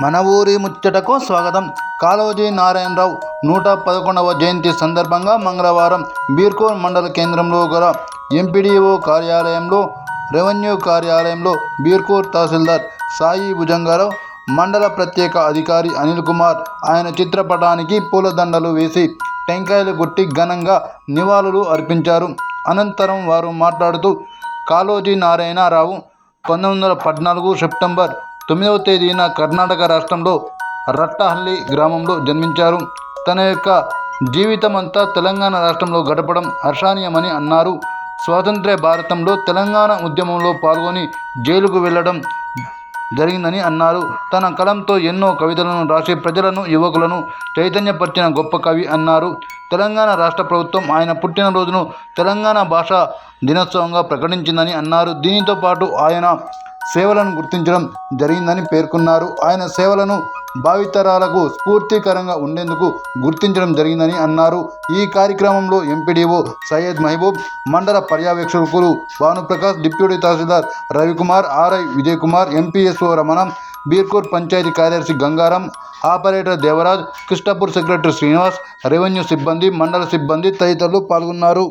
మన ఊరి ముచ్చటకు స్వాగతం. కాళోజీ నారాయణరావు నూట పదకొండవ జయంతి సందర్భంగా మంగళవారం బీర్కోర్ మండల కేంద్రంలో గల ఎంపీడీఓ కార్యాలయంలో రెవెన్యూ కార్యాలయంలో బీర్కోర్ తహసీల్దార్ సాయి భుజంగారావు మండల ప్రత్యేక అధికారి అనిల్ కుమార్ ఆయన చిత్రపటానికి పూలదండలు వేసి టెంకాయలు కొట్టి ఘనంగా నివాళులు అర్పించారు. అనంతరం వారు మాట్లాడుతూ కాళోజీ నారాయణరావు పంతొమ్మిది వందల పద్నాలుగు సెప్టెంబర్ తొమ్మిదవ తేదీన కర్ణాటక రాష్ట్రంలో రట్టహల్లి గ్రామంలో జన్మించారు. తన యొక్క జీవితమంతా తెలంగాణ రాష్ట్రంలో గడపడం హర్షణీయమని అన్నారు. స్వాతంత్ర్య భారతంలో తెలంగాణ ఉద్యమంలో పాల్గొని జైలుకు వెళ్ళడం జరిగిందని అన్నారు. తన కలంతో ఎన్నో కవితలను రాసి ప్రజలను యువకులను చైతన్యపరిచిన గొప్ప కవి అన్నారు. తెలంగాణ రాష్ట్ర ప్రభుత్వం ఆయన పుట్టినరోజును తెలంగాణ భాషా దినోత్సవంగా ప్రకటించిందని అన్నారు. దీనితో పాటు ఆయన సేవలను గుర్తించడం జరిగిందని పేర్కొన్నారు. ఆయన సేవలను భావితరాలకు స్ఫూర్తికరంగా ఉండేందుకు గుర్తించడం జరిగిందని అన్నారు. ఈ కార్యక్రమంలో ఎంపీడీఓ సయ్యద్ మహబూబ్ మండల పర్యవేక్షకులు Bhanuprakash deputy tahsildar Ravikumar RI Vijay Kumar MPSO Ramana Birkur panchayat కార్యదర్శి Gangaram operator Devaraj Krishnapur secretary Srinivas revenue సిబ్బంది మండల సిబ్బంది తదితరులు పాల్గొన్నారు.